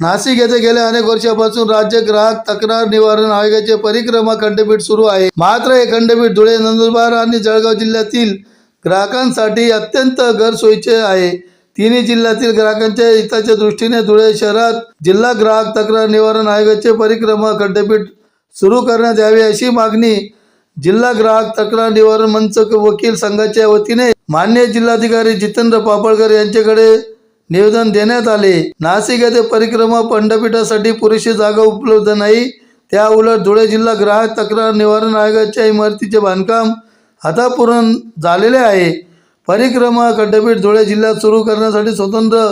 नाशिक येथे गेल्या अनेक वर्षापासून राज्य ग्राहक तक्रार निवारण आयोगाचे परिक्रमा खंडपीठ सुरू आहे. मात्र हे खंडपीठ धुळे नंदुरबार आणि जळगाव जिल्ह्यातील ग्राहकांसाठी अत्यंत गैरसोयीचे आहे. तिन्ही जिल्ह्यातील ग्राहकांच्या हिताच्या दृष्टीने धुळे शहरात जिल्हा ग्राहक तक्रार निवारण आयोगाचे परिक्रमा खंडपीठ सुरू करण्यात यावे अशी मागणी जिल्हा ग्राहक तक्रार निवारण मंच वकील संघाच्या वतीने मान्य जिल्हाधिकारी जितेंद्र पापळकर यांच्याकडे निवेदन देण्यात आले. नाशिक येथे परिक्रमा खंडपीठासाठी पुरेशी जागा उपलब्ध नाही. त्या उलट धुळे जिल्हा ग्राहक तक्रार निवारण आयोगाच्या इमारतीचे बांधकाम आता पूर्ण झालेले आहे. परिक्रमा खंडपीठ धुळे जिल्ह्यात सुरू करण्यासाठी स्वतंत्र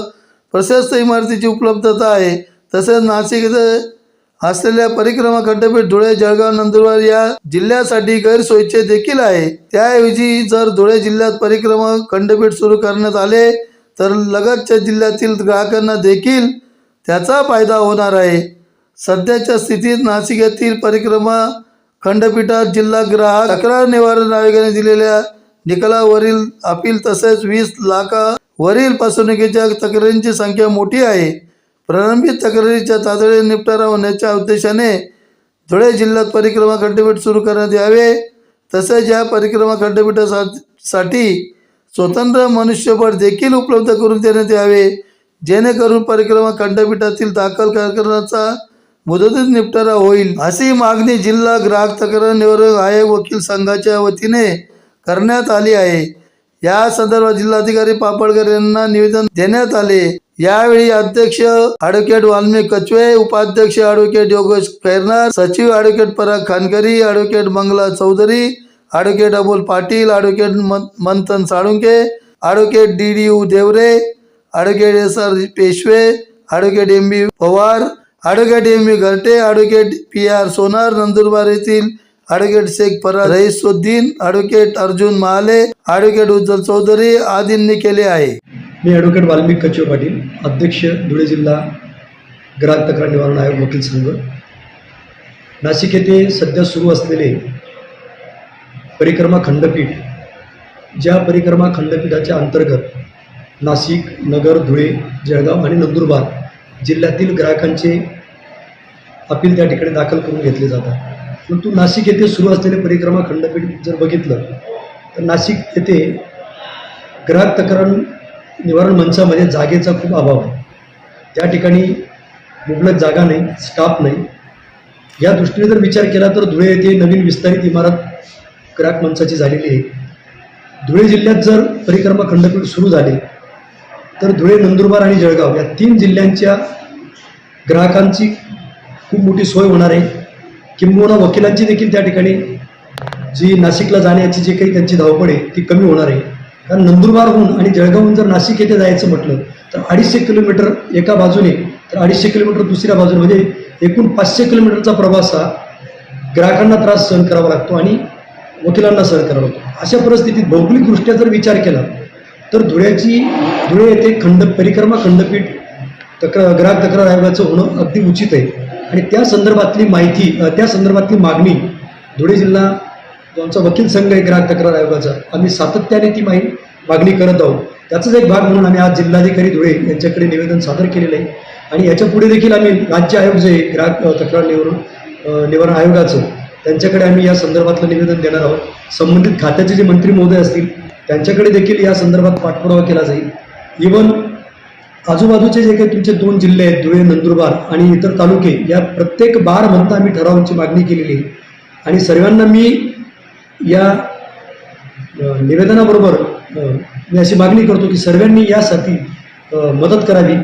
प्रशस्त इमारतीची उपलब्धता आहे. तसेच नाशिक येथे असलेल्या परिक्रमा खंडपीठ धुळे जळगाव नंदुरबार या जिल्ह्यासाठी गैरसोयीचे देखील आहे. त्याऐवजी जर धुळे जिल्ह्यात परिक्रमा खंडपीठ सुरू करण्यात आले तर लगतच्या जिल्ह्यातील ग्राहकांना देखील त्याचा फायदा होणार आहे. सध्याच्या स्थितीत नाशिक येथील परिक्रमा खंडपीठात जिल्हा ग्राहक तक्रार निवारण आयोगाने दिलेल्या निकालावरील अपील तसेच वीस लाखावरील फसवणुकीच्या तक्रारींची संख्या मोठी आहे. प्रलंबित तक्रारीच्या तातडीने निपटारा होण्याच्या उद्देशाने धुळे जिल्ह्यात परिक्रमा खंडपीठ सुरू करण्यात यावे. तसेच या परिक्रमा खंडपीठासाठी स्वतंत्र मनुष्यबळ देखील उपलब्ध करून देण्यात यावे. जेणेकरून परिक्रमा खंडपीठातील दाखल प्रकरणाचा मुदतीत निपटारा होईल. अशी मागणी जिल्हा ग्राहक तक्रार निवारण आयोग वकील संघाच्या वतीने करण्यात आली आहे. या संदर्भात जिल्हाधिकारी पापडकर यांना निवेदन देण्यात आले. यावेळी अध्यक्ष ॲडव्होकेट वाल्मिक कचवे उपाध्यक्ष ॲडव्होकेट योगेश खैरनार सचिव advocate Parag Khankari advocate Mangala Chaudhari advocate Abul Patil advocate मन- Manthan Salunke advocate D D U Deore advocate S R Peshwe advocate M B Pawar advocate M B Gharte advocate P R Sonar Nandurbar येथील advocate Shaikh Faraz Raisuddin advocate Arjun Mahale advocate Ujjwal Chaudhari आदींनी केले आहे मी advocate Valmik कचो Patil अध्यक्ष धुळे जिल्हा ग्राहक तक्रार निवारण आयोग वकील संघ नाशिक येथे सध्या सुरू असलेले परिक्रमा खंडपीठ. ज्या परिक्रमा खंडपीठाच्या अंतर्गत नाशिक नगर धुळे जळगाव आणि नंदुरबार जिल्ह्यातील ग्राहकांचे अपील त्या ठिकाणी दाखल करून घेतले जातात. परंतु नाशिक येथे सुरू असलेले परिक्रमा खंडपीठ जर बघितलं तर नाशिक येथे ग्राहक तक्रार निवारण मंचामध्ये जागेचा खूप अभाव आहे. त्या ठिकाणी मुबलक जागा नाही स्टाफ नाही. या दृष्टीने जर विचार केला तर धुळे येथे नवीन विस्तारित इमारत ग्राहक मंचाची झालेली आहे. धुळे जिल्ह्यात जर परिक्रमा खंडपीठ सुरू झाले तर धुळे नंदुरबार आणि जळगाव या तीन जिल्ह्यांच्या ग्राहकांची खूप मोठी सोय होणार आहे. किंबहुना वकिलांची देखील त्या ठिकाणी जी नाशिकला जाण्याची जी काही त्यांची धावपळ आहे ती कमी होणार आहे. कारण नंदुरबारहून आणि जळगावहून जर नाशिक येथे जायचं म्हटलं तर अडीचशे किलोमीटर एका बाजूने तर अडीचशे किलोमीटर दुसऱ्या बाजूने म्हणजे एकूण पाचशे किलोमीटरचा प्रवास हा ग्राहकांना त्रास सहन करावा लागतो आणि वकिलांना सहन करावं लागतो अशा परिस्थितीत भौगोलिकदृष्ट्या जर विचार केला तर धुळ्याची धुळे येथे खंड परिक्रमा खंडपीठ तक्रार ग्राहक तक्रार आयोगाचं होणं अगदी उचित आहे. आणि त्या संदर्भातली माहिती त्या संदर्भातली मागणी धुळे जिल्हा जो आमचा वकील संघ आहे ग्राहक तक्रार आयोगाचा. आम्ही सातत्याने ती माहिती मागणी करत आहोत. त्याचाच एक भाग म्हणून आम्ही आज जिल्हाधिकारी धुळे यांच्याकडे निवेदन सादर केलेलं आहे. आणि याच्यापुढे देखील आम्ही राज्य आयोग जे ग्राहक तक्रार निवारण निवारण आयोगाचं त्यांच्याकडे आम्ही या संदर्भातलं निवेदन देणार आहोत. संबंधित खात्याचे जे मंत्री महोदय असतील त्यांच्याकडे देखील या संदर्भात पाठपुरावा केला जाईल. इवन आजूबाजूचे जे काही तुमचे दोन जिल्हे आहेत धुळे नंदुरबार आणि इतर तालुके या प्रत्येक बार म्हणता आम्ही ठरावांची मागणी केलेली आहे. आणि सर्वांना मी या निवेदनाबरोबर मी अशी मागणी करतो की सर्वांनी यासाठी मदत करावी.